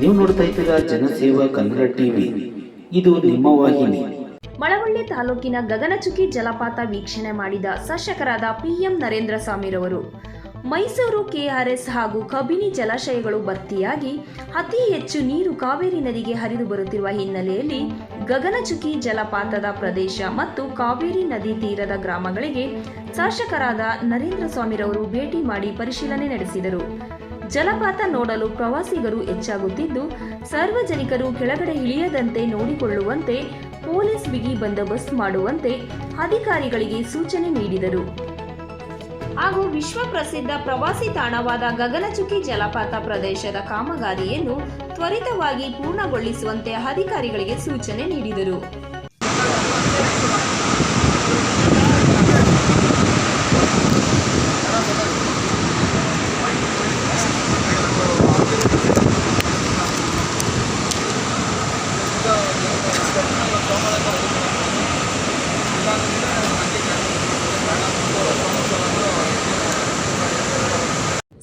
ನೀವು ನೋಡ್ತಾ ಇದ್ದೀರಾ ಜನಸೇವಾ ಕನ್ನಡ ಟಿವಿ. ಇದು ನಿಮ್ಮ ವಾಹಿನಿ. ಮಳವಳ್ಳಿ ತಾಲೂಕಿನ ಗಗನಚುಕ್ಕಿ ಜಲಪಾತ ವೀಕ್ಷಣೆ ಮಾಡಿದ ಶಾಸಕರಾದ ಪಿಎಂ ನರೇಂದ್ರ ಸ್ವಾಮಿರವರು. ಮೈಸೂರು ಕೆಆರ್ಎಸ್ ಹಾಗೂ ಕಬಿನಿ ಜಲಾಶಯಗಳು ಭರ್ತಿಯಾಗಿ ಅತಿ ಹೆಚ್ಚು ನೀರು ಕಾವೇರಿ ನದಿಗೆ ಹರಿದು ಬರುತ್ತಿರುವ ಹಿನ್ನೆಲೆಯಲ್ಲಿ ಗಗನಚುಕ್ಕಿ ಜಲಪಾತದ ಪ್ರದೇಶ ಮತ್ತು ಕಾವೇರಿ ನದಿ ತೀರದ ಗ್ರಾಮಗಳಿಗೆ ಶಾಸಕರಾದ ನರೇಂದ್ರ ಸ್ವಾಮಿರವರು ಭೇಟಿ ಮಾಡಿ ಪರಿಶೀಲನೆ ನಡೆಸಿದರು. ಜಲಪಾತ ನೋಡಲು ಪ್ರವಾಸಿಗರು ಹೆಚ್ಚಾಗುತ್ತಿದ್ದು, ಸಾರ್ವಜನಿಕರು ಕೆಳಗಡೆ ಇಳಿಯದಂತೆ ನೋಡಿಕೊಳ್ಳುವಂತೆ ಪೊಲೀಸ್ ಬಿಗಿ ಬಂದೋಬಸ್ತ್ ಮಾಡುವಂತೆ ಅಧಿಕಾರಿಗಳಿಗೆ ಸೂಚನೆ ನೀಡಿದರು. ಹಾಗೂ ವಿಶ್ವ ಪ್ರಸಿದ್ಧ ಪ್ರವಾಸಿ ತಾಣವಾದ ಗಗನಚುಕ್ಕಿ ಜಲಪಾತ ಪ್ರದೇಶದ ಕಾಮಗಾರಿಯನ್ನು ತ್ವರಿತವಾಗಿ ಪೂರ್ಣಗೊಳಿಸುವಂತೆ ಅಧಿಕಾರಿಗಳಿಗೆ ಸೂಚನೆ ನೀಡಿದರು.